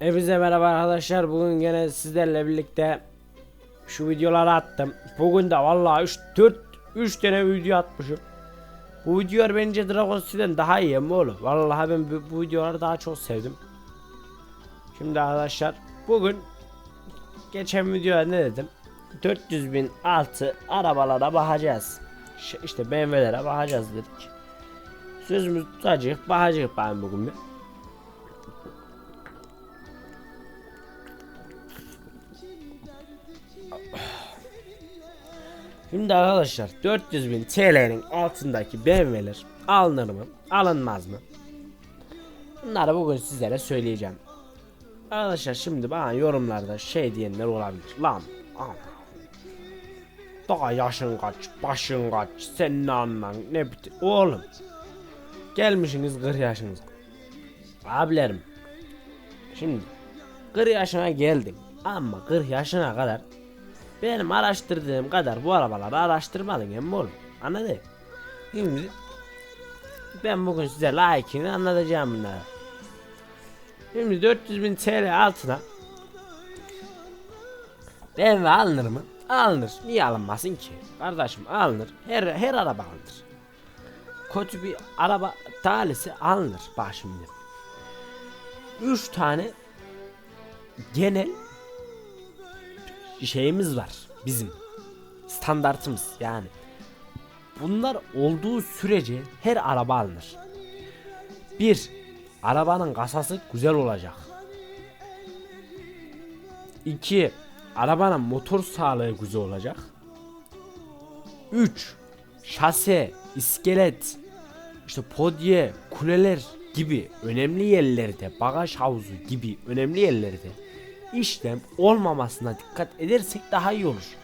Hepinize merhaba arkadaşlar. Bugün gene sizlerle birlikte şu videoları attım. Bugün de vallahi 3 4 3 tane video atmışım. Bu videolar bence Dragon City'den daha iyi mi oğlum? Vallahi ben bu, bu videoları daha çok sevdim. Şimdi arkadaşlar bugün geçen videoda ne dedim? 400 bin altı arabalara bakacağız. Ş- İşte BMW'lere bakacağız dedik. Sözümüz tutacak, bakacak ben bugün bir. Şimdi arkadaşlar 400 bin TL'nin altındaki BMW'ler alınır mı? Alınmaz mı? Bunları bugün sizlere söyleyeceğim. Arkadaşlar şimdi bana yorumlarda şey diyenler olabilir. Lan ama daha yaşın kaç, başın kaç, sen ne anlan, ne bitti. Oğlum gelmişsiniz 40 yaşınız. Abilerim şimdi 40 yaşına geldim ama 40 yaşına kadar benim araştırdığım kadar bu arabaları araştırmadın emmi oğlum. Anladın? Şimdi ben bugün size layıkını anlatacağım bunları. Şimdi 400 bin TL altına BMW alınır mı? Alınır. Niye alınmasın ki? Kardeşim alınır. Her her araba alınır. Kötü bir araba talisi alınır. Bak şimdi. 3 tane genel şeyimiz var bizim standartımız yani bunlar olduğu sürece her araba alınır. Bir arabanın kasası güzel olacak. İki arabanın motor sağlığı güzel olacak. Üç şase, iskelet, işte podye, kuleler gibi önemli yerlerde, bagaj havuzu gibi önemli yerlerde işlem olmamasına dikkat edersek daha iyi olur.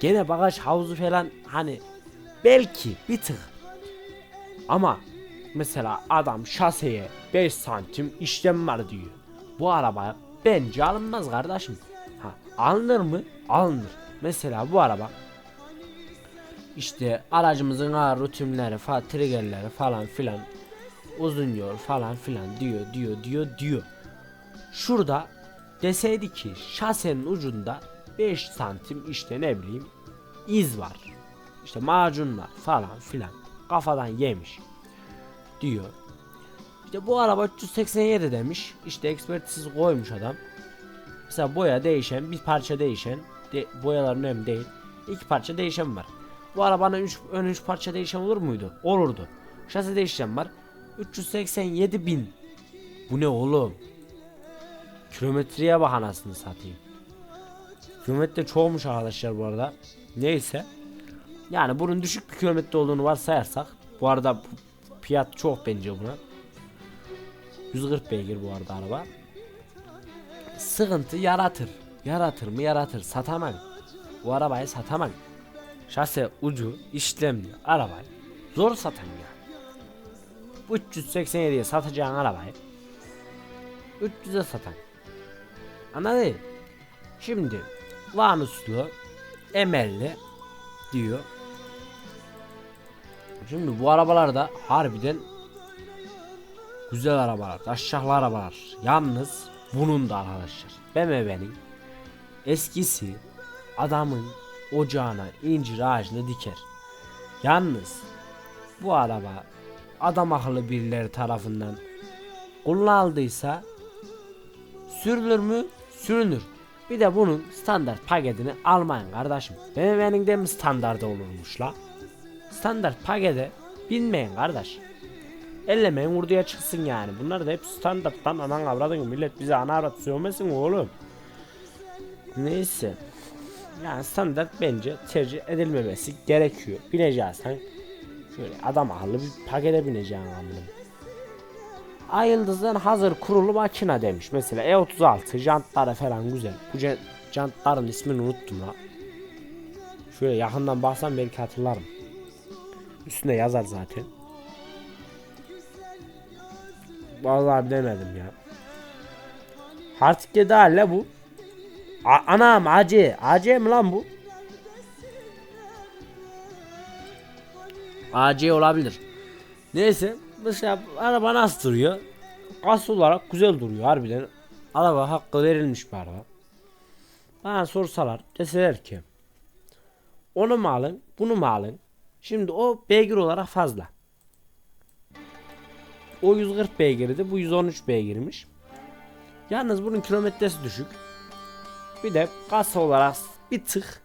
Gene bagaj havuzu falan hani belki bir tık ama mesela adam şaseye 5 santim işlem var diyor. Bu araba bence alınmaz kardeşim. Ha, alınır mı? Alınır. Mesela bu araba işte aracımızın ağır rutinleri, fa triggerleri falan filan uzun yol falan filan diyor diyor diyor diyor. Şurada deseydi ki şasenin ucunda 5 santim işte ne bileyim iz var. İşte macunlar falan filan kafadan yemiş diyor. İşte bu araba 387 demiş. İşte ekspertiz koymuş adam. Mesela boya değişen, bir parça değişen, de, boyalar önemli değil. İki parça değişen var. Bu arabanın üç, ön üç parça değişen olur muydu? Olurdu. Şasi değişen var. 387 bin. Bu ne oğlum? Kilometreye bak anasını satayım. Kilometre çoğumuş arkadaşlar bu arada. Neyse. Yani bunun düşük bir kilometre olduğunu varsayarsak. Bu arada fiyat çok bence buna. 140 beygir bu arada araba. Sıkıntı yaratır. Yaratır mı yaratır. Satamam. Bu arabayı satamam. Şase ucu işlemli arabayı zor satan ya. Bu 387'ye satacağın arabayı 300'e satan. Anladın? Şimdi Vanuslu Emelli diyor. Şimdi bu arabalarda harbiden güzel arabalar, aşağılı arabalar. Yalnız bunun da arkadaşlar BMW'nin eskisi adamın ocağına incir ağacını diker. Yalnız bu araba adam akıllı birileri tarafından kullanıldıysa sürülür mü? Sürünür. Bir de bunun standart paketini almayın kardeşim. BMW'nin de mi standardı olurmuş la? Standart pakete binmeyin kardeş. Ellemeyin vurduya çıksın yani. Bunlar da hep standart lan anan avradın millet bize ana avrat sövmesin oğlum. Neyse. Yani standart bence tercih edilmemesi gerekiyor. Bineceksen şöyle adam akıllı bir pakete bineceksin amına. Ay yıldızdan hazır kurulu makina demiş. Mesela E36 jantları falan güzel. Bu jantların ismini unuttum la. Şöyle yakından baksam belki hatırlarım. Üstünde yazar zaten. Vallahi bilemedim ya. Artık ya daha la bu. A- anam AC. AC mi lan bu? AC olabilir. Neyse mesela araba nasıl duruyor? Kas olarak güzel duruyor harbiden. araba hakkı verilmiş bir araba. Bana sorsalar deseler ki onu mu alın bunu mu alın? Şimdi o beygir olarak fazla. O 140 beygirdi bu 113 beygirmiş. Yalnız bunun kilometresi düşük. Bir de kasa olarak bir tık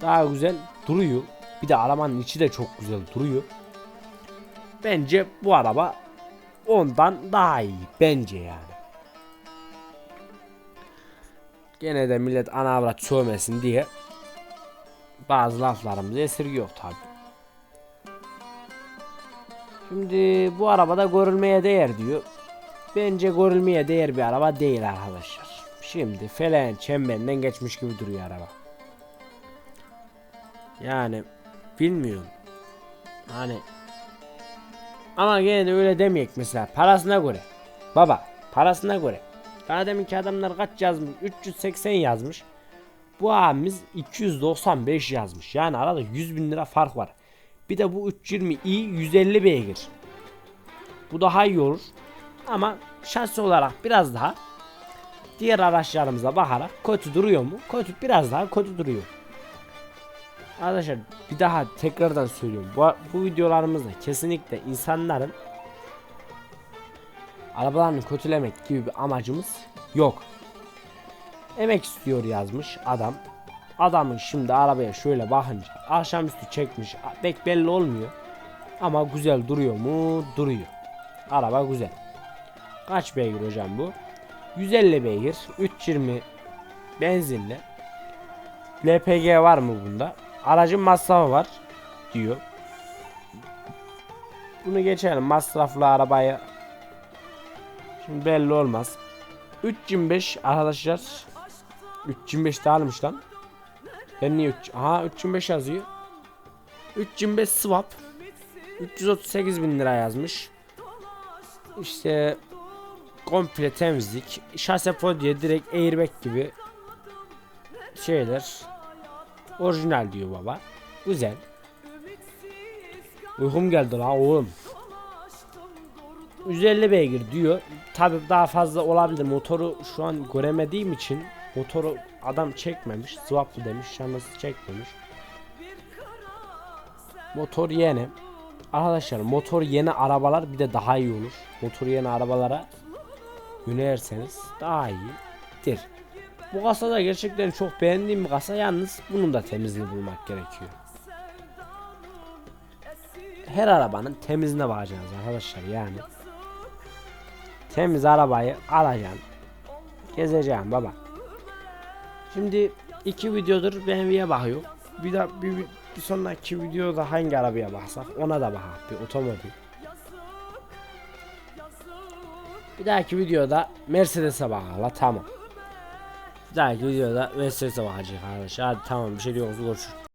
daha güzel duruyor. Bir de arabanın içi de çok güzel duruyor. Bence bu araba ondan daha iyi bence yani. Gene de millet ana avrat sövmesin diye bazı laflarımızı esirgiyor tabi. Şimdi bu arabada görülmeye değer diyor. Bence görülmeye değer bir araba değil arkadaşlar. Şimdi felen çemberinden geçmiş gibi duruyor araba. Yani bilmiyorum. Hani ama gene de öyle demeyek mesela parasına göre. Baba parasına göre. Daha deminki adamlar kaç yazmış? 380 yazmış. Bu abimiz 295 yazmış. Yani arada 100 bin lira fark var. Bir de bu 320i 150 beygir. Bu daha iyi olur. Ama şasi olarak biraz daha diğer araçlarımıza bakarak kötü duruyor mu? Kötü biraz daha kötü duruyor. Arkadaşlar bir daha tekrardan söylüyorum. Bu, bu videolarımızda kesinlikle insanların arabalarını kötülemek gibi bir amacımız yok. Emek istiyor yazmış adam. Adamın şimdi arabaya şöyle bakınca akşamüstü çekmiş pek belli olmuyor. Ama güzel duruyor mu? Duruyor. Araba güzel. Kaç beygir hocam bu? 150 beygir. 320 benzinli. LPG var mı bunda? Aracın masrafı var diyor. Bunu geçelim masraflı arabaya. Şimdi belli olmaz. 325 arkadaşlar. 325 de almış lan. Ben niye 3 Aha 325 yazıyor. 325 swap. 338 bin lira yazmış. İşte komple temizlik. Şase podye direkt airbag gibi şeyler. Orijinal diyor baba. Güzel. Uykum geldi la oğlum. 150 beygir diyor. Tabi daha fazla olabilir. Motoru şu an göremediğim için motoru adam çekmemiş. Swaplı demiş. Şanlısı çekmemiş. Motor yeni. Arkadaşlar motor yeni arabalar bir de daha iyi olur. Motor yeni arabalara yönelirseniz daha iyidir. Bu kasada gerçekten çok beğendiğim bir kasa yalnız bunun da temizliğini bulmak gerekiyor. Her arabanın temizliğine bakacaksınız arkadaşlar yani. Temiz arabayı alacaksın. Gezeceksin baba. Şimdi iki videodur BMW'ye bakıyor. Bir de bir, bir, bir sonraki videoda hangi arabaya baksak ona da bakak bir otomobil. Bir dahaki videoda Mercedes'e bakalım tamam. Bir dahaki videoda Mercedes'e bakacağız arkadaşlar. Hadi tamam bir şey diyoruz görüşürüz.